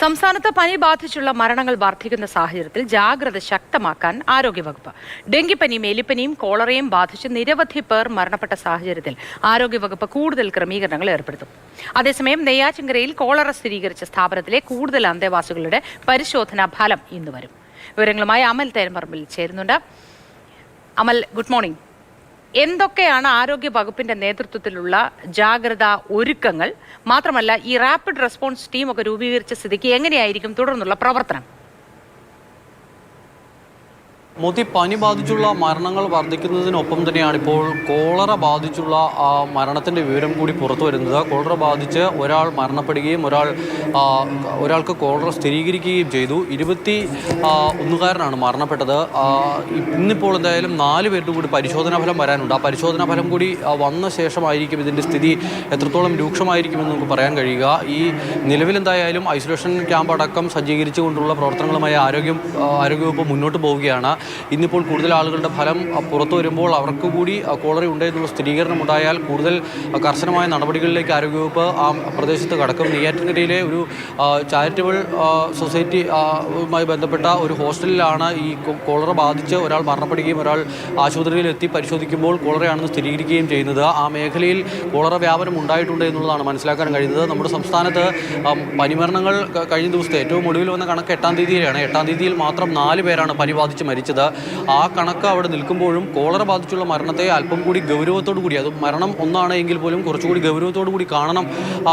സംസ്ഥാനത്ത് പനി ബാധിച്ചുള്ള മരണങ്ങൾ വർദ്ധിക്കുന്ന സാഹചര്യത്തിൽ ജാഗ്രത ശക്തമാക്കാൻ ആരോഗ്യവകുപ്പ്. ഡെങ്കിപ്പനിയും എലിപ്പനിയും കോളറയും ബാധിച്ച് നിരവധി പേർ മരണപ്പെട്ട സാഹചര്യത്തിൽ ആരോഗ്യവകുപ്പ് കൂടുതൽ ക്രമീകരണങ്ങൾ ഏർപ്പെടുത്തും. അതേസമയം നെയ്യാറ്റിങ്കരയിൽ കോളറ സ്ഥിരീകരിച്ച സ്ഥാപനത്തിലെ കൂടുതൽ അന്തേവാസികളുടെ പരിശോധനാ ഫലം ഇന്ന് വരും. വിവരങ്ങളുമായി അമൽ തേരമ്പറമ്പിൽ ചേരുന്നുണ്ട്. Amal good morning. എന്തൊക്കെയാണ് ആരോഗ്യ വകുപ്പിന്റെ നേതൃത്വത്തിലുള്ള ജാഗ്രതാ ഒരുക്കങ്ങൾ? മാത്രമല്ല ഈ റാപ്പിഡ് റെസ്പോൺസ് ടീം ഒക്കെ രൂപീകരിച്ച സ്ഥിതിക്ക് എങ്ങനെയായിരിക്കും തുടർന്നുള്ള പ്രവർത്തനം? മോദി പനി ബാധിച്ചുള്ള മരണങ്ങൾ വർദ്ധിക്കുന്നതിനൊപ്പം തന്നെയാണ് ഇപ്പോൾ കോളറ ബാധിച്ചുള്ള മരണത്തിന്റെ വിവരം കൂടി പുറത്തു വരുന്നത്. കോളറ ബാധിച്ച് ഒരാൾ മരണപ്പെടുകയും ഒരാൾ ഒരാൾക്ക് കോളറ സ്ഥിരീകരിക്കുകയും ചെയ്തു. ഇരുപത്തി ഒന്നുകാരനാണ് മരണപ്പെട്ടത്. ഇന്നിപ്പോൾ എന്തായാലും നാല് പേരുടെ കൂടി പരിശോധനാ ഫലം വരാനുണ്ട്. ആ പരിശോധനാ ഫലം കൂടി വന്ന ശേഷമായിരിക്കും ഇതിന്റെ സ്ഥിതി എത്രത്തോളം രൂക്ഷമായിരിക്കുമെന്ന് നമുക്ക് പറയാൻ കഴിയുക. ഈ നിലവിലെന്തായാലും ഐസൊലേഷൻ ക്യാമ്പ് അടക്കം സജ്ജീകരിച്ചുകൊണ്ടുള്ള പ്രവർത്തനങ്ങളുമായി ആരോഗ്യം ആരോഗ്യവകുപ്പ് മുന്നോട്ട് പോവുകയാണ്. ഇന്നിപ്പോൾ കൂടുതൽ ആളുകളുടെ ഫലം പുറത്തു വരുമ്പോൾ അവർക്ക് കൂടി കോളറി കോളറ ഉണ്ട് എന്നുള്ള സ്ഥിരീകരണം ഉണ്ടായാൽ കൂടുതൽ കർശനമായ നടപടികളിലേക്ക് ആരോഗ്യവകുപ്പ് ആ പ്രദേശത്ത് കടക്കും. നെയ്യാറ്റിൻകരയിലെ ഒരു ചാരിറ്റബിൾ സൊസൈറ്റി മായി ബന്ധപ്പെട്ട ഒരു ഹോസ്റ്റലിലാണ് ഈ കോളറ ബാധിച്ച് ഒരാൾ മരണപ്പെടുകയും ഒരാൾ ആശുപത്രിയിൽ എത്തി പരിശോധിക്കുമ്പോൾ കോളറയാണെന്ന് സ്ഥിരീകരിക്കുകയും ചെയ്യുന്നത്. ആ മേഖലയിൽ കോളറ വ്യാപനം ഉണ്ടായിട്ടുണ്ട് എന്നുള്ളതാണ് മനസ്സിലാക്കാൻ കഴിയുന്നത്. നമ്മുടെ സംസ്ഥാനത്ത് പനിമരണങ്ങൾ കഴിഞ്ഞ ദിവസത്തെ ഏറ്റവും ഒടുവിൽ വന്ന കണക്ക് എട്ടാം തീയതിയിലാണ്. എട്ടാം തീയതിയിൽ മാത്രം നാല് പേരാണ് പനി ബാധിച്ച് മരിച്ചത്. ആ കണക്ക് അവിടെ നിൽക്കുമ്പോഴും കോളറ ബാധിച്ചുള്ള മരണത്തെ അല്പം കൂടി ഗൗരവത്തോടു കൂടി അത് മരണം ഒന്നാണ് എങ്കിൽ പോലും കുറച്ചുകൂടി ഗൗരവത്തോടു കൂടി കാണണം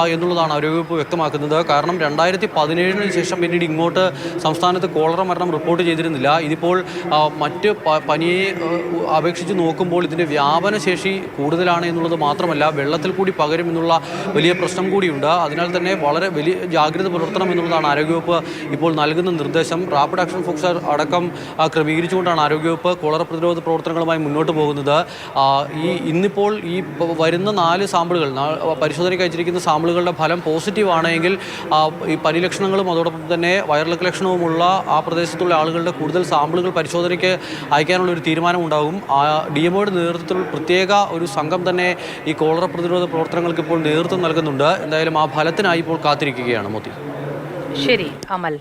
എന്നുള്ളതാണ് ആരോഗ്യവകുപ്പ് വ്യക്തമാക്കുന്നത്. കാരണം രണ്ടായിരത്തി പതിനേഴിന് ശേഷം പിന്നീട് ഇങ്ങോട്ട് സംസ്ഥാനത്ത് കോളറ മരണം റിപ്പോർട്ട് ചെയ്തിരുന്നില്ല. ഇതിപ്പോൾ മറ്റ് പനിയെ അപേക്ഷിച്ച് നോക്കുമ്പോൾ ഇതിന്റെ വ്യാപന ശേഷി കൂടുതലാണ് എന്നുള്ളത് മാത്രമല്ല വെള്ളത്തിൽ കൂടി പകരും എന്നുള്ള വലിയ പ്രശ്നം കൂടിയുണ്ട്. അതിനാൽ തന്നെ വളരെ വലിയ ജാഗ്രത പുലർത്തണം എന്നുള്ളതാണ് ആരോഗ്യവകുപ്പ് ഇപ്പോൾ നൽകുന്ന നിർദ്ദേശം. റാപ്പിഡ് ആക്ഷൻ ഫോക്സർ അടക്കം ആ, ക്രമീകരിച്ചുകൊണ്ടാണ് ആരോഗ്യവകുപ്പ് കോളറ പ്രതിരോധ പ്രവർത്തനങ്ങളുമായി മുന്നോട്ട് പോകുന്നത്. ഈ ഇന്നിപ്പോൾ ഈ വരുന്ന നാല് സാമ്പിളുകൾ പരിശോധനയ്ക്ക് അയച്ചിരിക്കുന്ന സാമ്പിളുകളുടെ ഫലം പോസിറ്റീവ് ആണെങ്കിൽ ഈ പനി ലക്ഷണങ്ങളും അതോടൊപ്പം തന്നെ വൈറലക് ലക്ഷണവുമുള്ള ആ പ്രദേശത്തുള്ള ആളുകളുടെ കൂടുതൽ സാമ്പിളുകൾ പരിശോധനയ്ക്ക് അയക്കാനുള്ള ഒരു തീരുമാനം ഉണ്ടാകും. ഡി എംഒയുടെ നേതൃത്വത്തിൽ പ്രത്യേക ഒരു സംഘം തന്നെ ഈ കോളറ പ്രതിരോധ പ്രവർത്തനങ്ങൾക്ക് ഇപ്പോൾ നേതൃത്വം നൽകുന്നുണ്ട്. എന്തായാലും ആ ഫലത്തിനായി ഇപ്പോൾ കാത്തിരിക്കുകയാണ് മോദി. ശരി അമൽ.